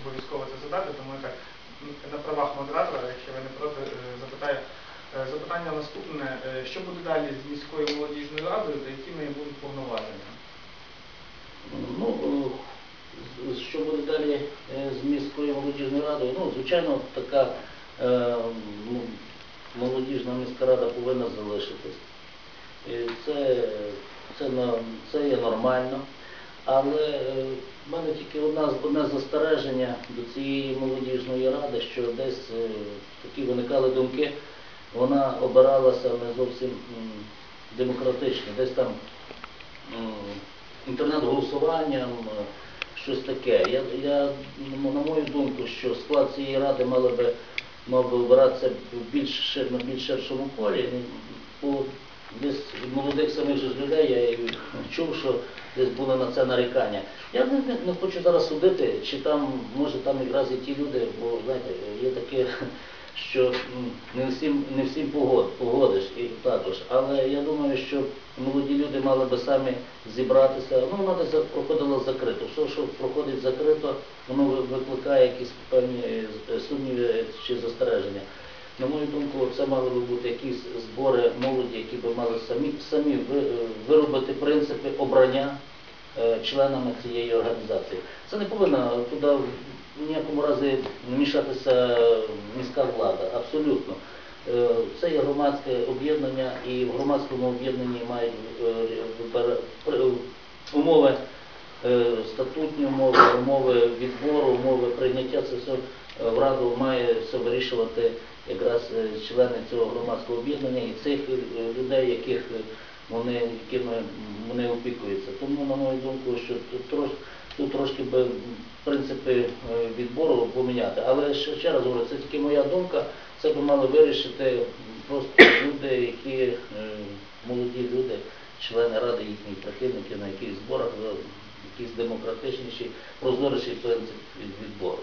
обов'язково це задати, тому так на правах модератора, якщо ви не проти, е, запитаю. Е, Запитання наступне. Е, Що буде далі з міською молодіжною радою та які неї будуть повноваження? Ну, що буде далі з міською молодіжною радою? Ну, звичайно, така ну, молодіжна міська рада повинна залишитись. Це, це, це є нормально. Але е, в мене тільки одна, одне застереження до цієї молодіжної ради, що десь е, такі виникали думки, вона обиралася не зовсім демократично, десь там інтернет-голосуванням, е, щось таке. Я, я, на мою думку, що склад цієї ради мали би, мав би обиратися в більш, більш ширшому полі. По, десь від молодих самих же людей я чув, що десь були на це нарікання. Я не, не, не хочу зараз судити, чи там, може там якраз і ті люди, бо знаєте, є таке, що не всім, не всім погод, погодиш і також. Але я думаю, що молоді люди мали би самі зібратися. Ну, вона десь проходила закрито. Все, що проходить закрито, воно викликає якісь певні е, сумніви чи застереження. На мою думку, це мали би бути якісь збори молоді, які би мали самі, самі е, виробити принципи обрання е, членами цієї організації. Це не повинна туди в ніякому разі вмішатися міська влада, абсолютно. Е, Це є громадське об'єднання, і в громадському об'єднанні мають умови статутні умови, умови відбору, умови прийняття. Це все е, в раду має все вирішувати якраз е, члени цього громадського об'єднання і цих е, людей, яких е, вони, якими вони опікуються. Тому, на мою думку, що тут трош, тут трошки би принципи е, відбору поміняти. Але ще, ще раз говорю, це тільки моя думка. Це би мали вирішити просто люди, які е, молоді люди, члени ради їхні прихильники на якихось зборах, якісь демократичніші, прозоріші принцип від- відбору.